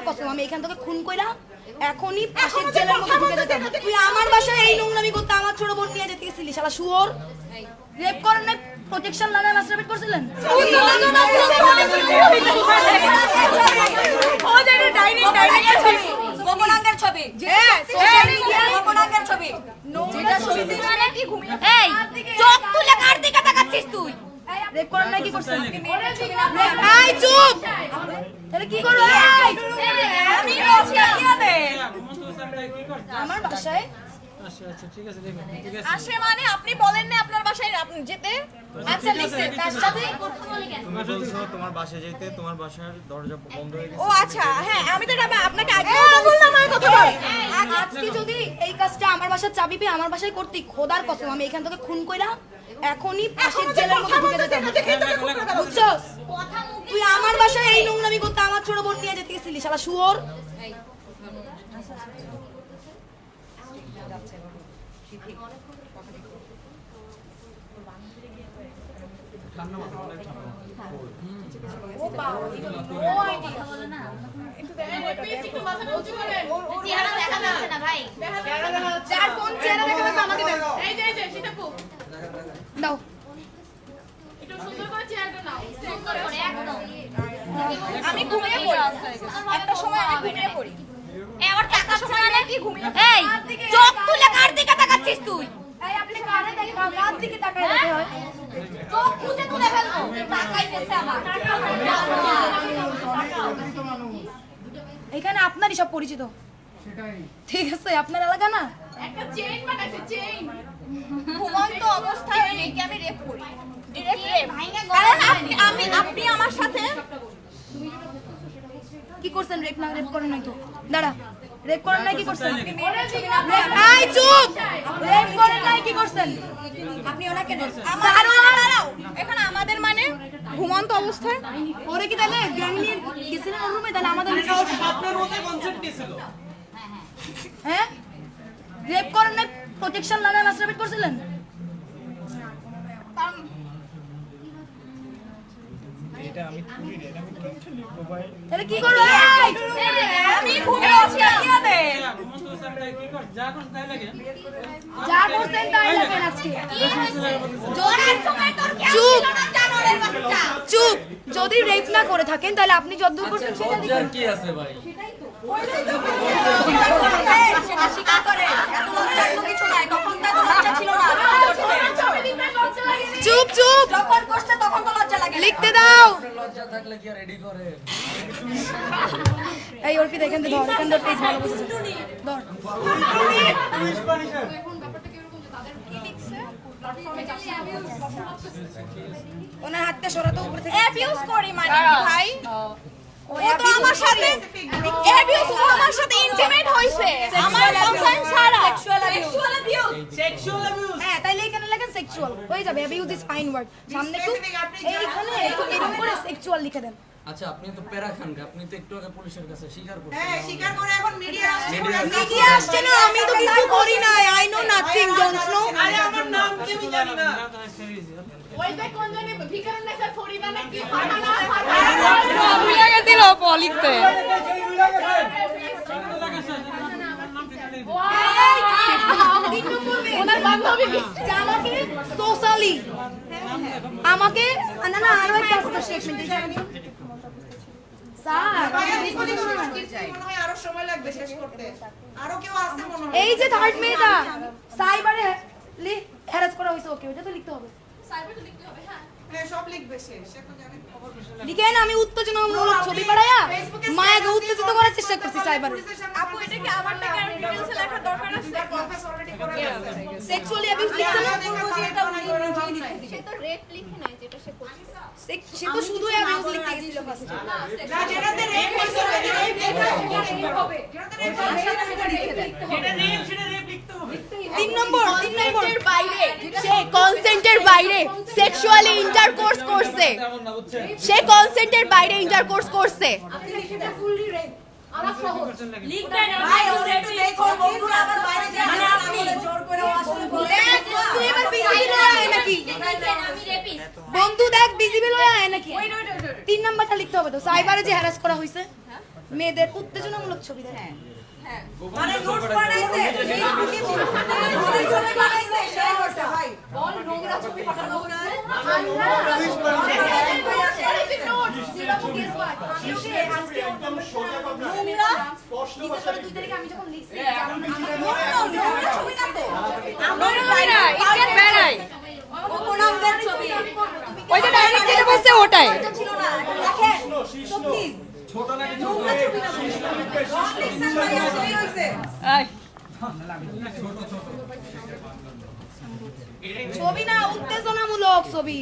খোদার কসম আমি এখান থেকে খুন কইরা এখনই পাশের জেলের মধ্যে ঢুকে যেতাম তুই আমার বাসায় এই নোংরামি করতে আমার ছোট বোন নিয়ে যেতে গেছিলি শালা শুয়োর রেপ করেন না প্রোটেকশন লানা মাস্টারবেট করছিলেন গোপনাঙ্গের ছবি সোশ্যাল মিডিয়ায় গোপনাঙ্গের ছবি যেটা ছবি মানে কি ঘুমিয়ে এই চোখ তুলে কার দিকে তাকাচ্ছিস তুই রেপ করেন না কি করছেন এই চুপ তাহলে কি করব এই! আমি বলছি আপনাদের আমার বাসায় আচ্ছা আচ্ছা ঠিক আছে দেখবেন ঠিক আছে। আসে মানে আপনি বলেন না আপনার বাসায় আপনি যেতে। আচ্ছা লিখছে তার সাথে তুমি বলছো তোমার বাসায় যেতে তোমার বাসার দরজা বন্ধ হয়ে গেছে ও আচ্ছা হ্যাঁ আমি তো এটা আপনাকে আগে বললাম। আমার কথা বল। আজকে যদি এই কাজটা আমার বাসার চাবি পেয়ে আমার বাসায় করতি খোদার কসম আমি এখান থেকে খুন কইরা এখনই পাশের জেলের মধ্যে ঢুকে যেতাম। বুঝছস তুই আমার বাসায় এই নোংরামি করতে আমার ছোট বোন নিয়ে যেতে গেছিলি শালা শুয়োর। যাচ্ছে না ভাই। যার ফোন চেহারা দেখা লাগবে আমাকে দাও এই যে এই যে সীতাপু দাও। একটু সুন্দর করে চেয়ারটা নাও। সুন্দর করে। একদম। আমি ঘুমিয়ে পড়ি। একটা সময় আমি ঘুমিয়ে পড়ি। এ আবার সময় ঘুমিয়ে এই চোখ তুলে কার দিকে তাকাচ্ছিস তুই? এই আপনি কারে দেখেন কার দিকে তাকায় দেখে হয়? চোখ মুছে তুলে ফেলব। তাকাইতেছে আবার। এখানে আপনারই সব পরিচিত। ঠিক আছে আপনার এলাকা না? একটা চেইন বানাইছে চেইন ঘুমন্ত অবস্থায় মেয়েকে আমি রেপ করি। ডিরেক্ট রেপ কারণ আপনি আমি আপনি আমার কি করছেন? রেপ না রেপ করেন নাই তো। দাঁড়া। রেপ করেন নাই কি করছেন? এই চুপ! রেপ করেন নাই কি করছেন? আপনি ওনাকে আমার দাঁড়াও এখানে আমাদের মানে ঘুমন্ত অবস্থায়? ওরে কি তাহলে গ্যাং নিয়ে গেছিলেন ওর রুমে? তাহলে আমাদের আপনার মধ্যে কনসেপ্ট ছিল হ্যাঁ? রেপ করেন নাই প্রোটেকশন লানা মাস্টারবেট করছিলেন? এটা আমি আমি কেমনে লিখব ভাই তাহলে কি করব! আমি আছি আপনাদের যা তাই লাগে যা করছেন তাই লাগেন আজকে। যদি চুপ। চুপ। যদি রেপ না করে থাকেন তাহলে আপনি যদ্দূর করছেন সেটা দেখুন। কি আছে ভাই? স্বীকার করে। এত লজ্জার তো কিছু নাই। তখন তো লজ্জা ছিল না। চুপ চুপ। যখন করছে তখন তো লজ্জা লাগে লিখতে দাও লজ্জা থাকলে কি রেডি করে? এই অর্পিত এখান থেকে ধর এখান থেকে পেজ ভালো বুঝেছে ধর। ওনার হাতটা সরাতো উপরে থেকে অ্যাবিউজ করি মানে ভাই। ও তো আমার সাথে অ্যাবিউজ ও আমার সাথে ইন্টিমেট হইছে আমার কনসার্ন ছাড়া। সেক্সুয়াল অ্যাবিউজ সেক্সুয়াল অ্যাবিউজ তাইলে এখানে লেখেন সেক্সুয়াল হয়ে যাবে অ্যাবিউজ ইজ ফাইন ওয়ার্ড সামনে একটু এইখানে একটু এরকম করে সেক্সুয়াল লিখে দেন আচ্ছা আপনি তো প্যারা খান গে, আপনি তো একটু আগে পুলিশের কাছে স্বীকার করছেন হ্যাঁ স্বীকার করে এখন মিডিয়া আসছে মিডিয়া আসছে না আমি তো কিছু করি নাই I know nothing Jon Snow আরে আমার নাম কি আমি জানি না ওই যে কোন জানি ভিকারুন নেসার ফরিদা নাকি ফারহানা ফারহানা ভুলে গেছিল লিখতে ওনার বান্ধবী যে আমাকে সোশ্যালি আমাকে না না আরও একটা স্টেটমেন্ট স্যার মনে হয় আরও সময় লাগবে শেষ করতে। আরও কেউ আছে মনে হয়? এই যে থার্ড মেয়েটা সাইবারে লি হ্যারাস করা হয়েছে ওকে ওটা তো লিখতে হবে। হ্যাঁ। লিখেন আমি উত্তেজনামূলক ছবি পাঠাইয়া মায়াকে উত্তেজিত করার চেষ্টা করছি সাইবারে। আপু এটা কি আমার টাকা ডিটেইলসে লেখার দরকার সেক্সুয়ালি অ্যাবিউজ লিখছে না সে তো রেপ লিখে নাই যেটা সে করছে। সে- সে তো শুধু অ্যাবিউজ লিখতে গেছিল ফার্স্টে না যেটাতে রেপ হইছে রেপ হবে যেটাতে রেপ হইছে সেটা রেপ সেটা রেপ লিখতে হবে। তিন নম্বর তিন নম্বর। বাইরে সে কনসেন্টের বাইরে। সেক্সুয়ালি ইন্টারকোর্স করছে। সে কনসেন্টের বাইরে ইন্টারকোর্স করছে। আপনি বন্ধু রেপিস বন্ধু দেখ বিজিবি লয়ে আয় নাকি? তিন নাম্বারটা লিখতে হবে তো। সাইবারে যে হ্যারাস করা হয়েছে মেয়েদের উত্তেজনামূলক ছবি মানে বল নোংরা ছবি পাঠানো ওই যে ডাইরেক্ট যেটা বলছে ওটাই। ছোট নাকি নোংরা ছবি না উত্তেজনামূলক ছবি।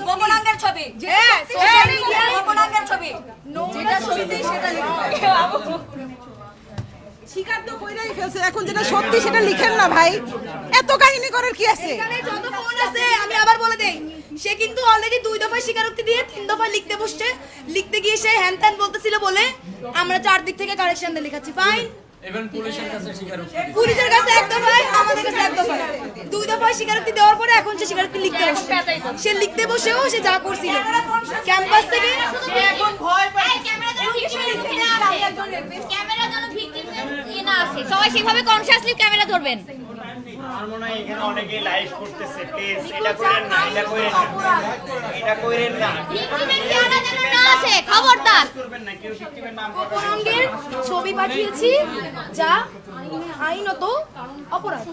গোপনাঙ্গের হ্যাঁ, গোপনাঙ্গের যেটা ছবিতে সেটা লিখবে তো কইরাই ফেলছে এখন যেটা সত্যি সেটা লিখেন না ভাই। এত কাহিনী করার কি আছে? যত ফোন আছে আমি আবার বলে দেই। সে কিন্তু অলরেডি দুই দফায় স্বীকারোক্তি দিয়ে তিন দফায় লিখতে বসছে। লিখতে গিয়ে সে হ্যান ত্যান বলতেছিল বলে আমরা চারদিক থেকে কারেকশন দিয়ে লিখাচ্ছি। ফাইন ইভেন পুলিশের কাছে স্বীকারোক্তি পুলিশের কাছে এক দফায় আমাদের কাছে এক দফায়। দুই দফায় স্বীকারোক্তি দেওয়ার পরে এখন সে স্বীকারোক্তি লিখতে বসছে। সে লিখতে বসেও সে যা করছিল। ক্যাম্পাস থেকে এখন ভয় পায় ক্যামেরা যেন না আসে। ইয়ে না আসে। সবাই সেভাবে কনসিয়াসলি ক্যামেরা ধরবেন। আমার মনে হয় এখানে অনেকেই লাইভ করতেছে। প্লিজ এটা করেন না এটা করেন না। এটা করেন না। ভিকটিমের চেহারা যেন না আসে খবরদার। করবেন না কেউ ভিক্টিমের নাম অঙ্গের ছবি পাঠিয়েছি যা আইনত অপরাধ।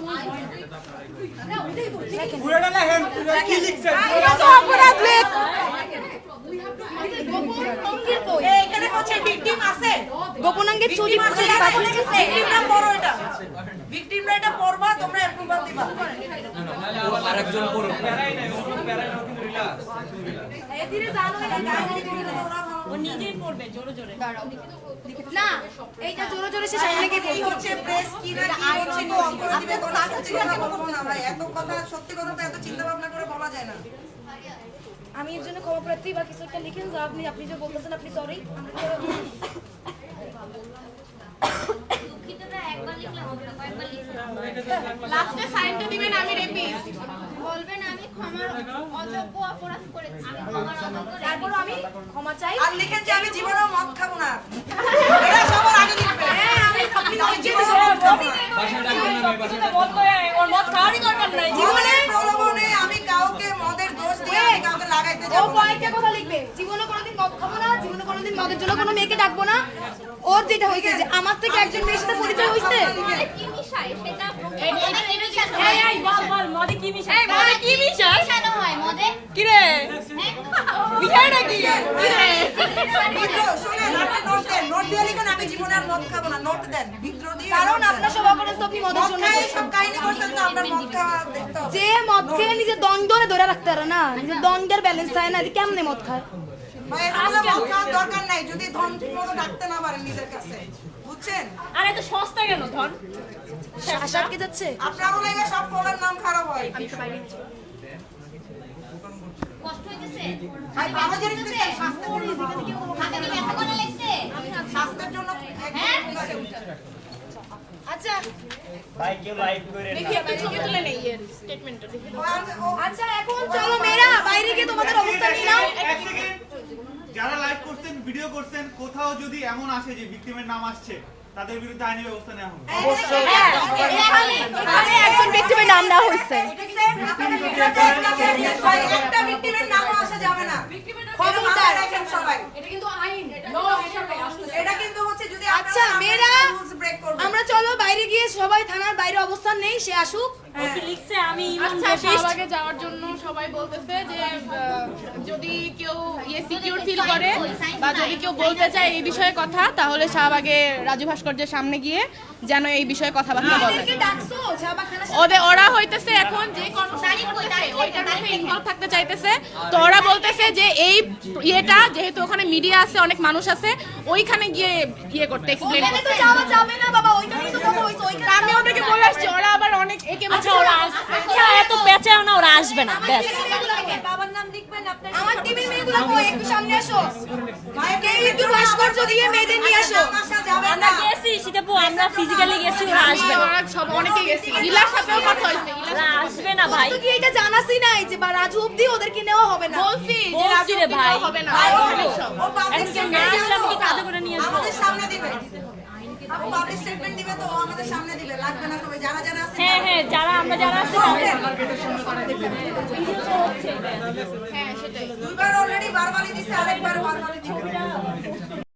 গোপনাঙ্গের ছবি পাঠিয়েছি এটা। ভিকটিমটা এটা পড়বা তোমরা আরেকজন পুরো ধীরে জানো ও নিজেই পড়বে জোরে জোরে না এইটা জোরে জোরে সে সামনে গিয়ে এই হচ্ছে প্রেস কি না কি হচ্ছে তো অঙ্ক দিবে কথা বলব এত কথা সত্যি কথা তো এত চিন্তা ভাবনা করে বলা যায় না। আমি এর জন্য ক্ষমা প্রার্থী বা কিছু একটা লিখেন যা আপনি আপনি যে বলতেছেন আপনি সরি দুঃখিতটা একবার লিখলে হবে না কয়েকবার লিখতে হবে লাস্টে সাইনটা দিবেন আমি রেপিস্ট বলবেন আমি ক্ষমার অযোগ্য অপরাধ করেছি। আমি ক্ষমার অযোগ্য তারপর আমি ক্ষমা চাই। আর লিখেন যে আমি জীবনেও মদ খাব না। এটা সবার আগে লিখবে। হ্যাঁ আমি আমি জীবনেও মদ খাব না। বাসায় ডাকবেন না আমি কাউকে মদের দোষ দিয়ে কাউকে লাগাইতে যাব না। কয়েকটা কথা লিখবে। জীবনে কোনোদিন মদ খাব না। জীবনে জন্য কোনো মেয়েকে ডাকবো না ওর যেটা হয়েছে যে আমার থেকে একজন মেয়ের সাথে পরিচয় হয়েছে মধ্যে কি মিশায় সেটা মদে কি মিশানো এই হয়? এই বল বল মদে কি মিশাই মদে কি মিশাই মিশানো হয় মদে কি রে হ্যাঁ? মিশাই নাকি কি রে বিদ্রোহ, শোনেন, আপনি নোট দেন। নোট দিয়ে লিখুন, আমি জীবনে আর মদ খাব না। নোট দেন। বিদ্রোহ দিয়ে কারণ আপনার মদের জন্য। যে মদ খেয়ে নিজের দ্বন্দ্বরে ধরে রাখতে পারে না নিজের দ্বন্দ্বের ব্যালেন্স থাকে না কেমনে মদ খায় দরকার নাই, যদি ধন ঠিক ডাকতে না পারেন নিজের কাছে। বুঝছেন? আর এত সস্তা কেন ধন? আটকে যাচ্ছে আপনারও লেগে সব ফোনের নাম খারাপ হয়। কষ্ট হইতেছে। ভাই, বাবা যে লিখতেছেন, স্বাস্থ্যের জন্য হাতে কি ব্যথা করে লাগছে? স্বাস্থ্যের জন্য হ্যাঁ? আচ্ছা। ভাই কেউ লাইভ করেন না। ছবি তুলে নেই স্টেটমেন্টটা দেখি। আচ্ছা এখন চলো মেয়েরা বাইরে গিয়ে তোমাদের অবস্থা নিয়ে নাও। যারা লাইভ করছেন ভিডিও করছেন কোথাও যদি এমন আসে যে ভিকটিমের নাম আসছে তাদের বিরুদ্ধে আইনি ব্যবস্থা নেওয়া হবে। এখানে একজন ব্যক্তির নাম দেওয়া হয়েছে একটা victim-এর আসা যাবে না। এটা রাখেন সবাই। এটা কিন্তু আইন ল হিসাবে আসলে এটা কিন্তু হচ্ছে যদি আচ্ছা, মেয়েরা। আমরা চলো বাইরে গিয়ে সবাই থানার বাইরে অবস্থান নেই সে আসুক। লিখছে আমি ইমন আচ্ছা শাহবাগে যাওয়ার জন্য সবাই বলতেছে যে যদি কেউ ইয়ে সিকিউর ফিল করে বা যদি কেউ বলতে চায় এই বিষয়ে কথা তাহলে শাহবাগে রাজু ভাস্কর্যের সামনে গিয়ে যেন এই বিষয়ে কথাবার্তা বলে? ওদের ওরা হইতেছে এখন যে কর্মচারী ইনভলভ থাকতে চাইতেছে। তো ওরা বলতেছে যে এই ইয়েটা যেহেতু ওখানে মিডিয়া আছে অনেক মানুষ আছে ওইখানে গিয়ে ইয়ে করতে এক্সপ্লেন করতে। যাবে না বাবা ওইখানেই তো কথা হইছে ওইখানে আমি ওদেরকে বলে আসছি ওরা আবার অনেক একে ওরা আচ্ছা এত পেঁচাও না ওরা আসবে না ব্যাস। বাবার নাম লিখবেন আপনার আমার টিমের মেয়েগুলো কই একটু সামনে আসো। কেউ একটু ভাস্কর্য দিয়ে মেয়েদের নিয়ে আসো। আমরা গেছি শীতাপু আমরা ফিজিক্যালি গেছি ওরা আসবে না। সব অনেকে গেছি। ইলার সাথেও কথা হয়েছে ইলার আসবে না ভাই। তো এটা জানাসই নাই যে বা রাজু অব্দি ওদেরকে নেওয়া হবে না? বলছি যে রাজু রে দিলেও ভাই। হবে না। ও- ওখানে সব। ও পাবলিক এখন কেউ না আসলে আমি কি কাঁধে করে নিয়ে আসব। আমাদের সামনে দিবে। হ্যাঁ হ্যাঁ যারা আমরা যারা আছি হ্যাঁ সেটাই। দুইবার অলরেডি বারবারই দিছে আরেকবার বারবারই দিবে